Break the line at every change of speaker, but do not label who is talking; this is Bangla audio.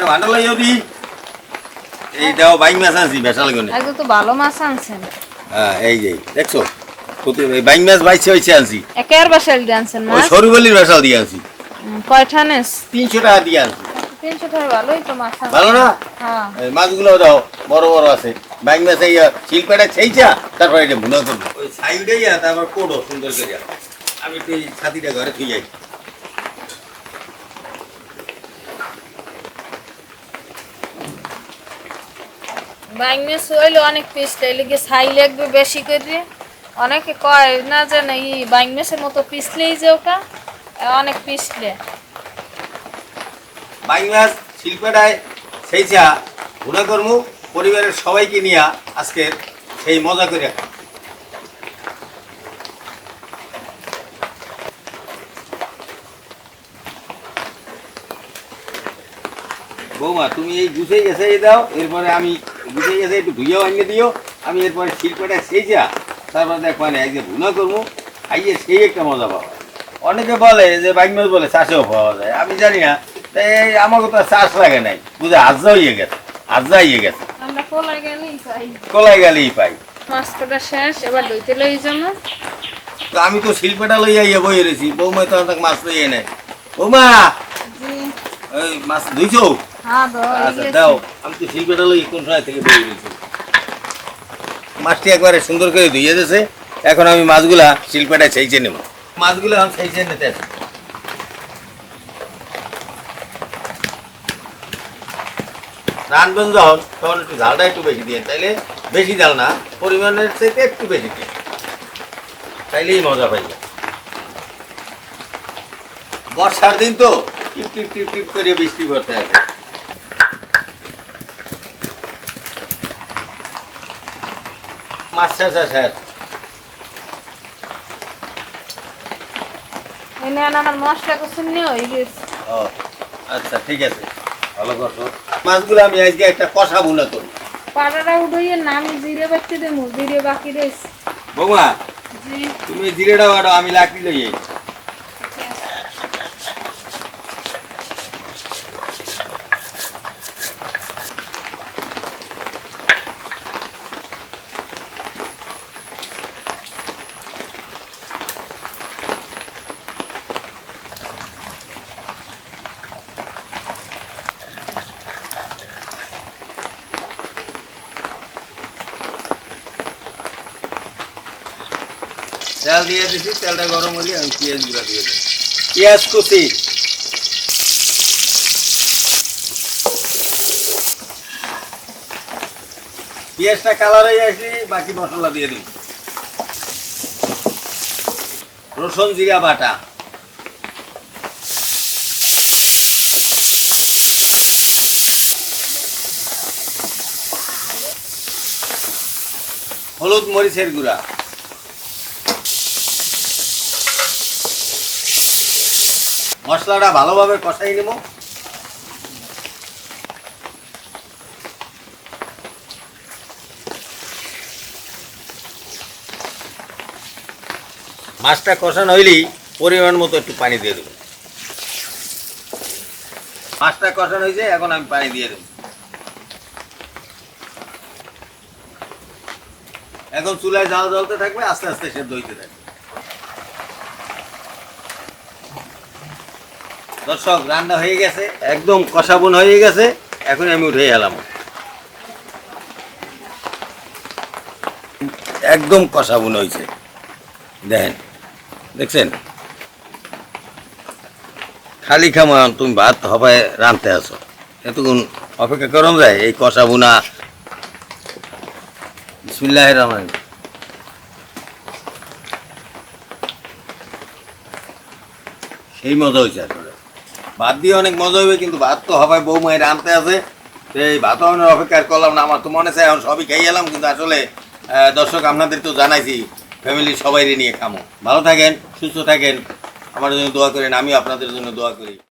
একটা ভান্ডা লাইও দি এই দাও বাইক মাছ আনছি বেসাল গনে
আজকে তো ভালো মাছ আনছেন।
হ্যাঁ এই যে দেখছ? প্রতি এই বাইক মাছ বাইছে হয়েছে আনছি।
একের বাসাল দিয়ে আনছেন
ওই
মাছ?
সরুবলির বেসাল দিয়ে আনছি।
কয়টা নেস?
তিনশো টাকা দিয়ে আনছি।
তিনশো টাকা ভালোই তো মাছ।
ভালো না?
হ্যাঁ।
এই মাছগুলো দাও বড় বড় আছে। বাইক মাছ এই শিল্পেটা ছেইছা তারপরে এটা ভুনা করব। ওই সাইডে ইয়া তারপর কোডো সুন্দর করে আমি এই ছাতিটা ঘরে থুই যাই।
মেস হইলে অনেক পিস লেগে ছাই লাগবে বেশি করে। অনেকে কয়, না যে না ই বাইক মেসের মতো পিসলেই যে ওটা। অনেক পিসলে
বাইক মাছ শিল্পেটায় সেইছা ভুনা করব পরিবারের সবাইকে নিয়ে আজকে সেই মজা করে। বৌমা, তুমি এই গুছে গেছে দাও, এরপরে আমি গুছে গেছে একটু ধুইয়াও আনিয়ে দিও। আমি এরপরে শিল্পটা সেইছা তারপরে দেখ মানে যে ভুনা করব খাইয়ে সেই একটা মজা পাওয়া অনেকে বলে যে বাইক মাছ বলে চাষেও পাওয়া যায় আমি জানি না। তাই আমাকে তো চাষ লাগে নাই বুঝে আজ্জা হয়ে গেছে আজ্জা হয়ে গেছে।
কোলাই
কলাই গেলেই পাই।
মাছ শেষ এবার লই
তো আমি তো শিল্পটা লইয়া ইয়ে বই রয়েছি বৌমা তো মাছ লইয়ে নেয়। বৌমা! ওই মাছ ধুইছো? আচ্ছা দাও আমি তো শিল্পটা লই কোন সময় থেকে বই রয়েছি মাছটি একবারে সুন্দর করে ধুইয়ে দিয়েছে এখন আমি মাছগুলা শিল্পটায় নেব। মাছগুলো এখন নিতে আছে। রানবেন যখন তখন একটু ঝালটা একটু বেশি দিয়ে তাইলে বেশি ঝাল না পরিমাণের থেকে একটু বেশি দিয়ে। তাইলেই মজা পাইবে বর্ষার দিন তো টিপ টিপ টিপ টিপ করে বৃষ্টি করতে হবে মাছ শেষ শেষ
এনে আমার মশলা কুসুম নিয়ে হয়ে গেছে
ও আচ্ছা ঠিক আছে। ভালো করছ? মাছগুলো আমি আজকে একটা কষা ভুনা করি
পাড়াটা উঠাইয়ে না আমি জিরে বাড়তে দেবো জিরে বাকি রয়েছে।
বৌমা
জি।
তুমি জিরেটা আমি লাকড়ি লই তেল দিয়ে দিছি তেলটা গরম হলে আমি পেঁয়াজগুলা দিয়ে দেবো। পেঁয়াজ কুচি। পেঁয়াজটা কালার হয়ে আসলে বাকি মশলা দিয়ে দিই রসুন জিরা বাটা। হলুদ মরিচের গুঁড়া। মশলাটা ভালোভাবে কষাই নেব। মাছটা কষানো হইলেই পরিমাণ মতো একটু পানি দিয়ে দেবো। মাছটা কষানো হয়েছে, এখন আমি পানি দিয়ে দেবো। এখন চুলায় জাল জ্বলতে থাকবে, আস্তে আস্তে সেদ্ধ হইতে থাকবে। দর্শক, রান্না হয়ে গেছে, একদম কষাবন হয়ে গেছে, এখন আমি উঠে এলাম। একদম কষাবন হয়েছে। দেখেন, দেখছেন? খালি খামা তুমি ভাত হবায় রাঁধতে আসো এতক্ষণ অপেক্ষা করম যায়, এই কষা বুনা। বিসমিল্লাহ রহমান সেই মজা হয়েছে আসলে ভাত দিয়ে অনেক মজা হবে, কিন্তু ভাত তো হবে বউ মায়ের আনতে আছে। সেই ভাত আমি অপেক্ষা করলাম না, আমার তো মনে চাই এখন সবই খেয়ে এলাম, কিন্তু আসলে দর্শক আপনাদের তো জানাইছি ফ্যামিলি সবাই নিয়ে খামো। ভালো থাকেন, সুস্থ থাকেন, আমার জন্য দোয়া করেন আমি আপনাদের জন্য দোয়া করি।